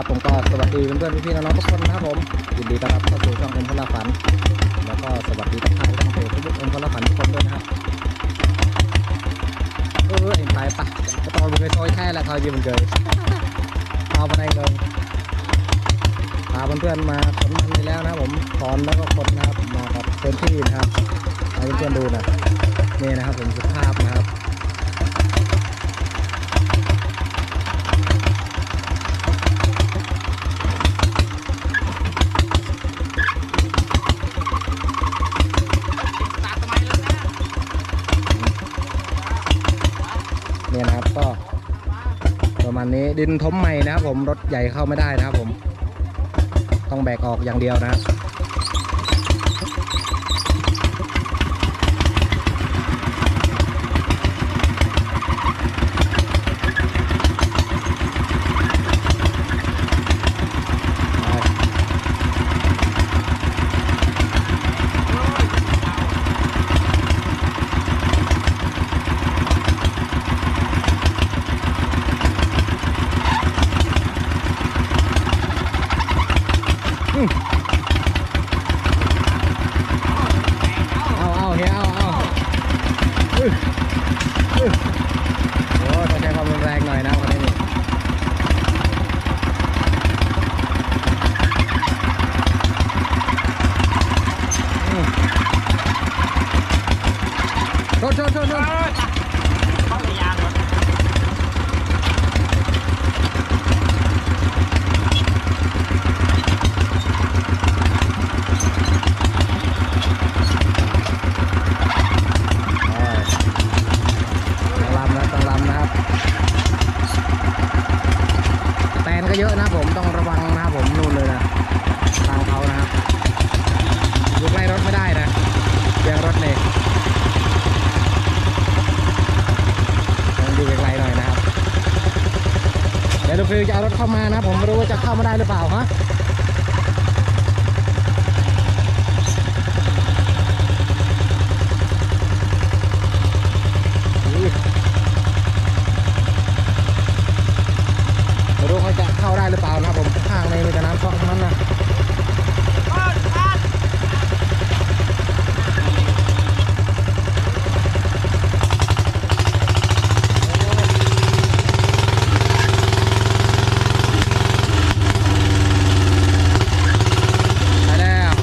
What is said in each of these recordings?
ครับผมก็สวัสดีเพื่อนๆพี่ๆน้องๆทุกคนนะครับผมยินดีต้อนรับเข้าสู่ช่องเอ็มพลาฝัน แล้วก็สวัสดีทักทายทางเพจทุกเอ็มพลาฝันทุกคนด้วยนะครับเออเอ็มไปปะก็ตอนมึงไปซอยแค่แหละทอยยืมมันเกยเอาไปไหนเลยพาเพื่อนๆมาขนมันไปแล้วนะครับผมถอนแล้วก็ขนนะครับมากับเต็มที่นะครับให้เพื่อนๆดูนะนี่นะครับผมสภาพนะครับ เนี่ยนะครับ ก็ประมาณนี้ดินทมใหม่นะครับ ผมรถใหญ่เข้าไม่ได้นะครับ ผม ต้องแบกออกอย่างเดียวนะครับเอาเอาเฮียเอาเอาอื้ออื้อโอ้ต้องใช้ความรุนแรงหน่อยนะวันนี้นี่อืมรถรถรถรถ ต้องลำนะต้องลำนะครับแตนก็เยอะนะครับผมต้องระวังนะครับผมนู่นเลยนะทางเขานะครับอยู่ใกล้รถไม่ได้นะเบียงรถเนี่ยต้องอยู่ไกลๆหน่อยนะครับเดี๋ ยวดูฟิวจะเอารถเข้ามานะ ผมไม่รู้ว่าจะเข้ามาได้หรือเปล่าฮะอุ๊ยไม่รู้เขาจะเข้าได้หรือเปล่านะครับผมข้างในมีแต่น้ำซอกทั้งนั้นนะไปแล้ว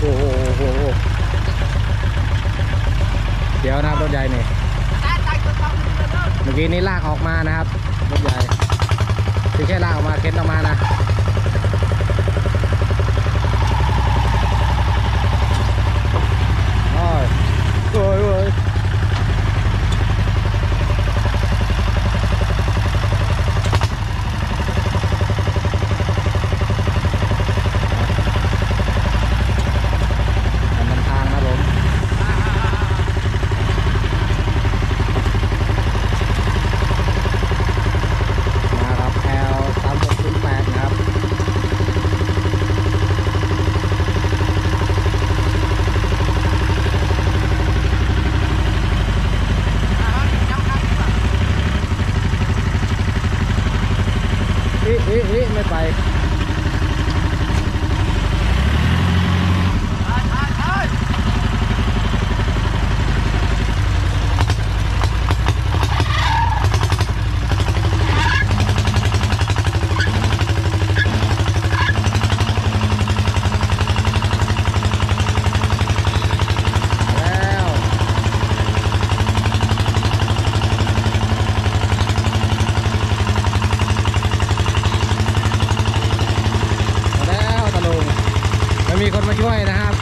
โอ้โหเดี๋ยวนะครับรถใหญ่นี่เมื่อกี้นี้ลากออกมานะครับรถใหญ่ที่แค่ลากออกมาเข็นออกมานะโอ้ยโอ้ยโอ้ยการนำทางนะผมมาครับ L 3 6 0 8นะครับ อีอีอีไม่ไป แล้ว มาแล้วตะลุงไม่มีคนมาช่วยนะครับ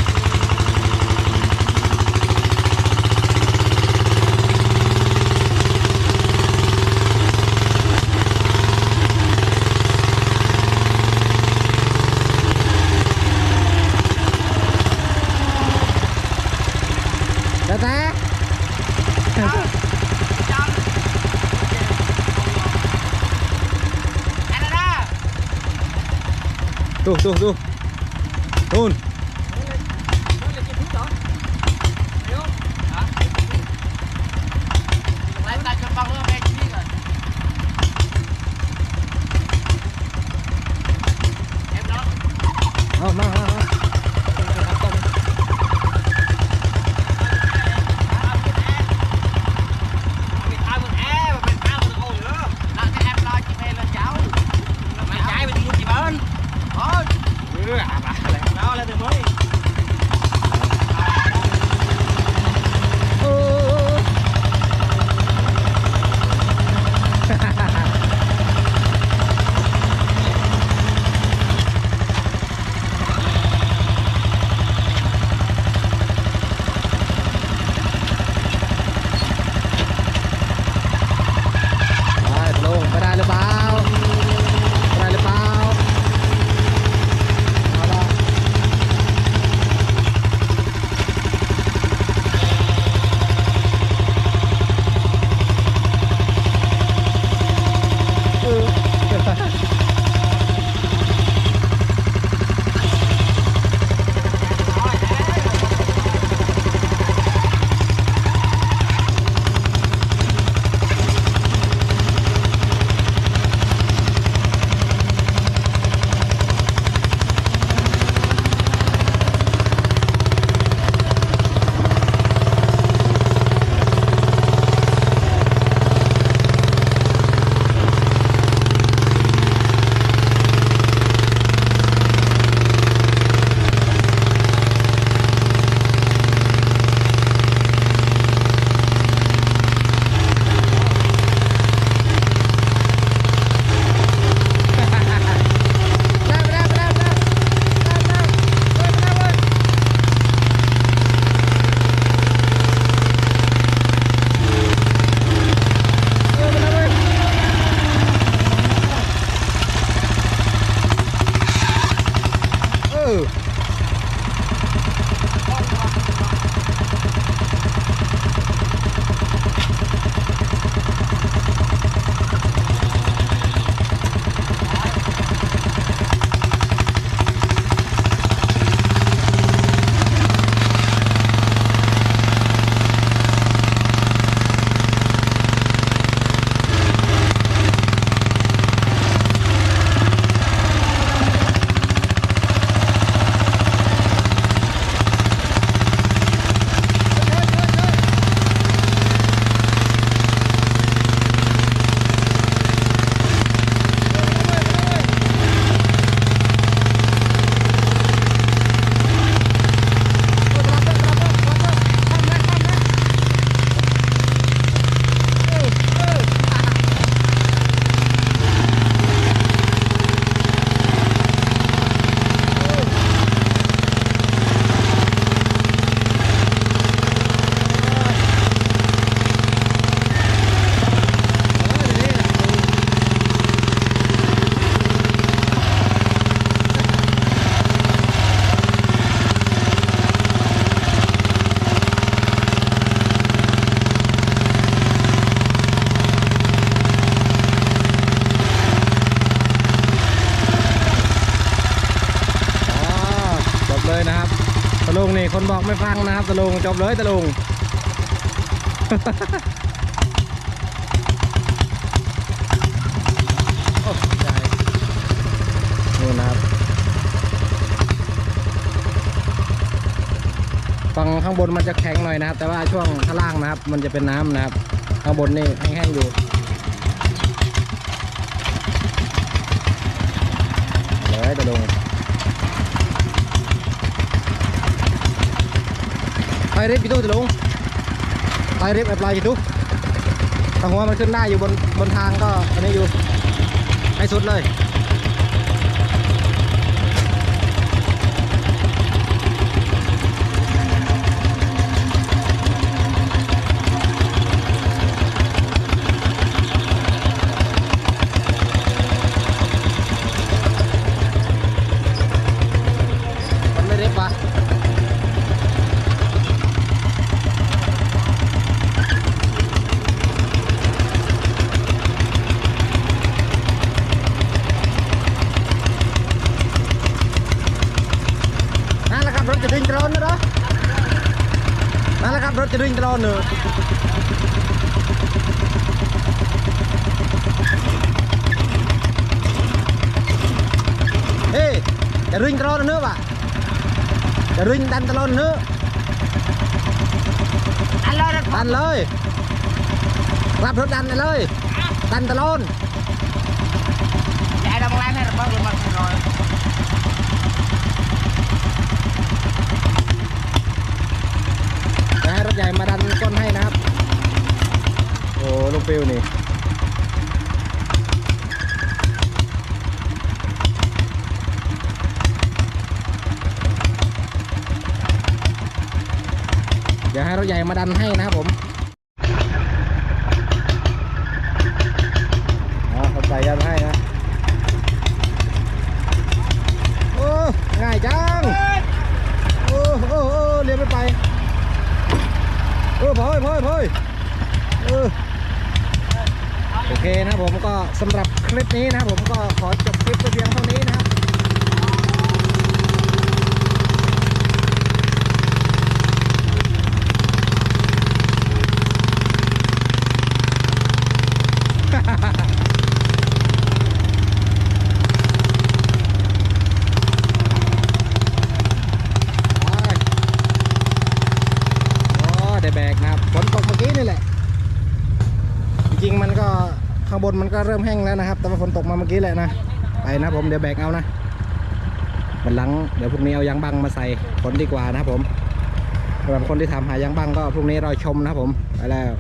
แล้วแต่ ไม่ฟังนะครับตะลุงจบเลยตะลุงโอ้ใช่นี่นะครับฝั่งข้างบนมันจะแข็งหน่อยนะครับ แต่ว่าช่วงข้างล่างนะครับ มันจะเป็นน้ำนะครับ ข้างบนนี่แห้งๆอยู่เลยตะลุง ไปเรียบพี่ตู้จะลงไปเรียบแอปไลน์อยู่ตู้ถ้าหัวมันขึ้นได้อยู่บนบนทางก็อันนี้อยู่ให้สุดเลย ตลอดนะนั่นแหละครับรถจะวิ่งตลอดเนอเฮ้จะวิ่งตลอดเนื้อะป่ะจะวิ่งดันตลอดเนอะดันเลยดันเลยรับรถดันเลยดันตลอดแต่ดำแรงให้ระเบิดรถมันลอย ใหญ่มาดันก้นให้นะครับ โอ้ลูกฟิวนี่เดี๋ยวให้รถใหญ่มาดันให้นะครับผมอ๋อรถใหญ่ดันให้นะ โอ้ ง่ายจัง โอ้โอ้โอ้เลี้ยวไม่ไปเออพอยพอยพอยเออโอ เคนะผมก็สำหรับคลิปนี้นะผมก็ขอจบคลิปไปเพียง นมันก็เริ่มแห้งแล้วนะครับ แต่ว่าฝนตกมาเมื่อกี้แหละนะ ไปนะผมเดี๋ยวแบกเอานะวันหลังเดี๋ยวพรุ่งนี้เอายางบังมาใส่ฝนดีกว่านะครับผมสำหรับคนที่ทำหายางบังก็พรุ่งนี้เราชมนะครับผมไปแล้ว